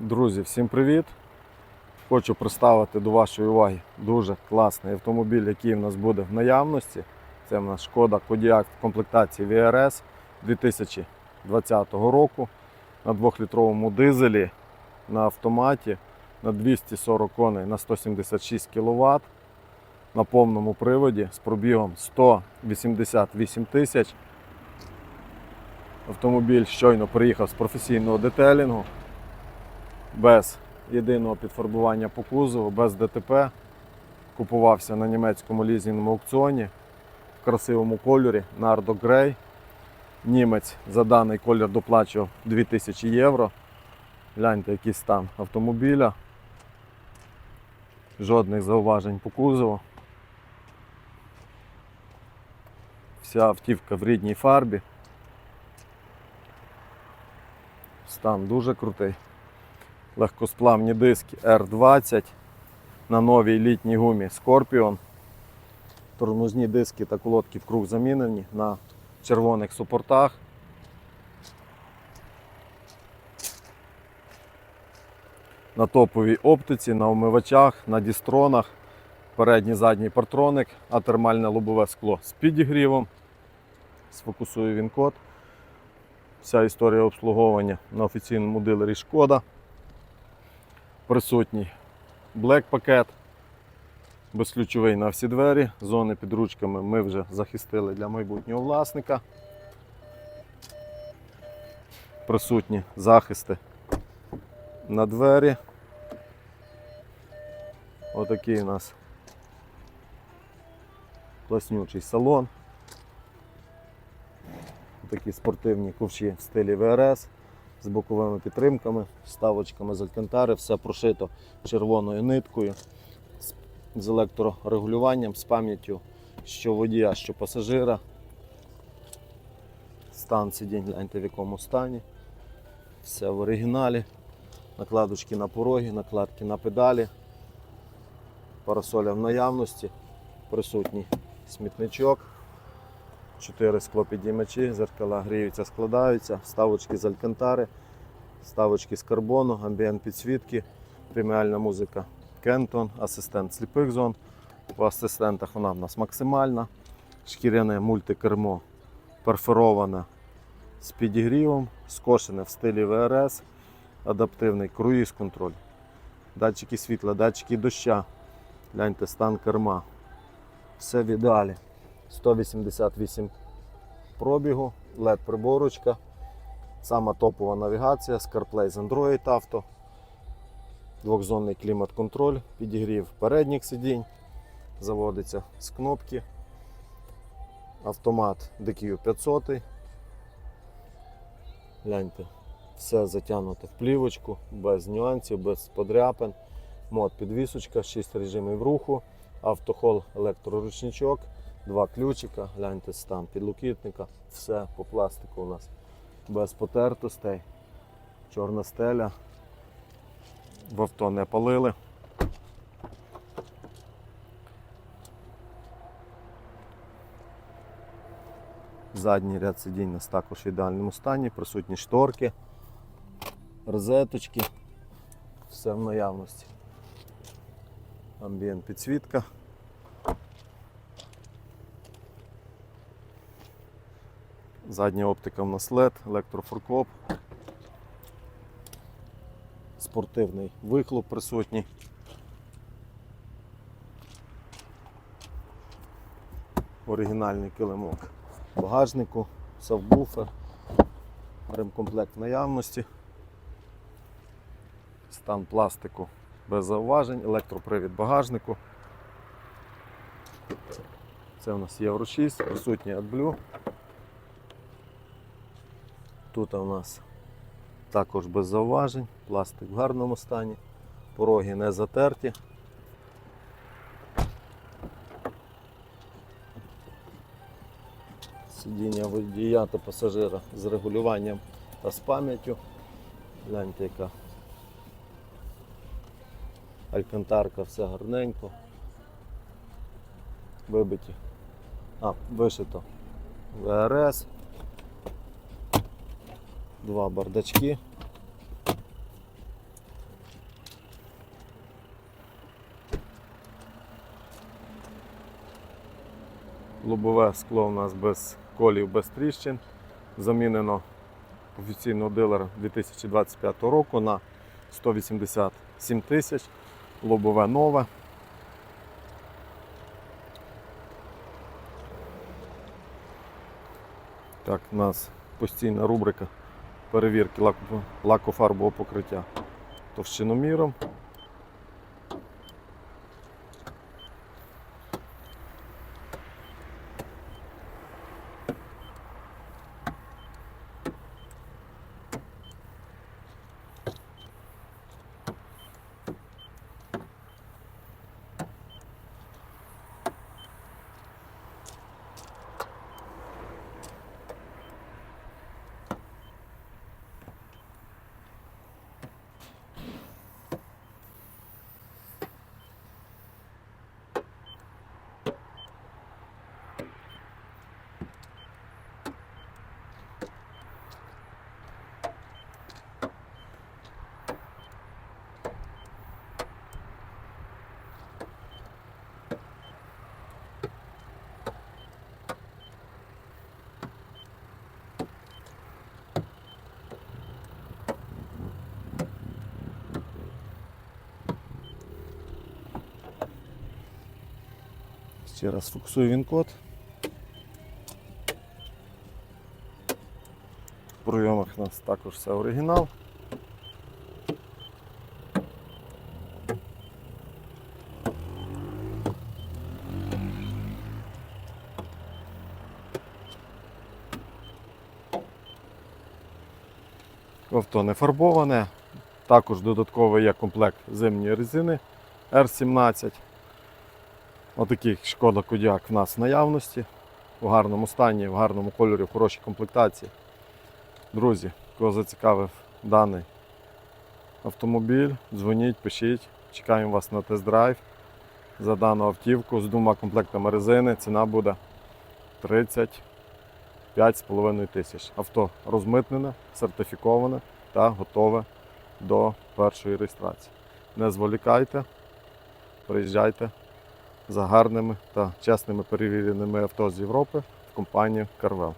Друзі, всім привіт! Хочу представити до вашої уваги дуже класний автомобіль, який в нас буде в наявності. Це в нас шкода Kodiaq в комплектації VRS 2020 року на 2-літровому дизелі на автоматі на 240 коней на 176 кВт на повному приводі з пробігом 188 тисяч. Автомобіль щойно приїхав з професійного детелінгу без єдиного підфарбування по кузову, без ДТП. Купувався на німецькому лізінговому аукціоні в красивому кольорі Nardo Grey. Німець за даний колір доплачував 2000 євро. Гляньте, який стан автомобіля. Жодних зауважень по кузову. Вся автівка в рідній фарбі. Стан дуже крутий легкосплавні диски R20 на новій літній гумі Scorpion. Тормозні диски та колодки в круг замінені на червоних супортах. На топовій оптиці, на омивачах, на дістронах, передній задній партроник, а термальне лобове скло з підігрівом. Сфокусую він код. Вся історія обслуговування на офіційному дилері Шкода присутній блек пакет, безключовий на всі двері, зони під ручками ми вже захистили для майбутнього власника. Присутні захисти на двері. Отакий у нас класнючий салон. Такі спортивні ковші в стилі ВРС з боковими підтримками, вставочками з алькантари, все прошито червоною ниткою, з електрорегулюванням, з пам'яттю що водія, що пасажира. Стан сидінь, гляньте в якому стані. Все в оригіналі. Накладочки на пороги, накладки на педалі. Парасоля в наявності, присутній смітничок. Чотири склопідіймачі, зеркала гріються, складаються, вставочки з алькантари, вставочки з карбону, амбієнт підсвітки, преміальна музика Кентон, асистент сліпих зон. По асистентах вона в нас максимальна. Шкіряне мультикермо перфороване з підігрівом, скошене в стилі ВРС, адаптивний круїз контроль, датчики світла, датчики доща. Гляньте стан керма. Все в ідеалі. 188 пробігу, LED приборочка, сама топова навігація, CarPlay з Android Auto, двохзонний клімат-контроль, підігрів передніх сидінь, заводиться з кнопки, автомат DQ 500. Гляньте, все затягнуто в плівочку, без нюансів, без подряпин. Мод підвісочка, 6 режимів руху, автохол електроручничок, два ключика, гляньте стан підлокітника, все по пластику у нас без потертостей, чорна стеля, в авто не палили. Задній ряд сидінь у нас також в ідеальному стані, присутні шторки, розеточки, все в наявності. Амбієнт підсвітка. Задня оптика в нас LED, електрофоркоп. Спортивний вихлоп присутній. Оригінальний килимок багажнику, сабвуфер, ремкомплект наявності. Стан пластику без зауважень, електропривід багажнику. Це у нас Євро 6, присутній AdBlue. Тут у нас також без зауважень, пластик в гарному стані, пороги не затерті. Сидіння водія та пасажира з регулюванням та з пам'яттю. Гляньте, яка алькантарка, все гарненько. Вибиті. А, вишито ВРС два бардачки. Лобове скло у нас без колів, без тріщин. Замінено офіційно дилер 2025 року на 187 тисяч, лобове нове. Так, у нас постійна рубрика перевірки лакофарбового покриття товщиноміром. Ще раз фокусую він код. В прийомах у нас також все оригінал. Авто не фарбоване. Також додатковий є комплект зимньої резини R17. Отакий шкода Кодіак в нас в наявності. В гарному стані, в гарному кольорі, в хорошій комплектації. Друзі, кого зацікавив даний автомобіль, дзвоніть, пишіть. Чекаємо вас на тест-драйв за дану автівку з двома комплектами резини. Ціна буде 35,5 тисяч. Авто розмитнене, сертифіковане та готове до першої реєстрації. Не зволікайте, приїжджайте за гарними та чесними перевіреними авто з Європи в компанію Carvel.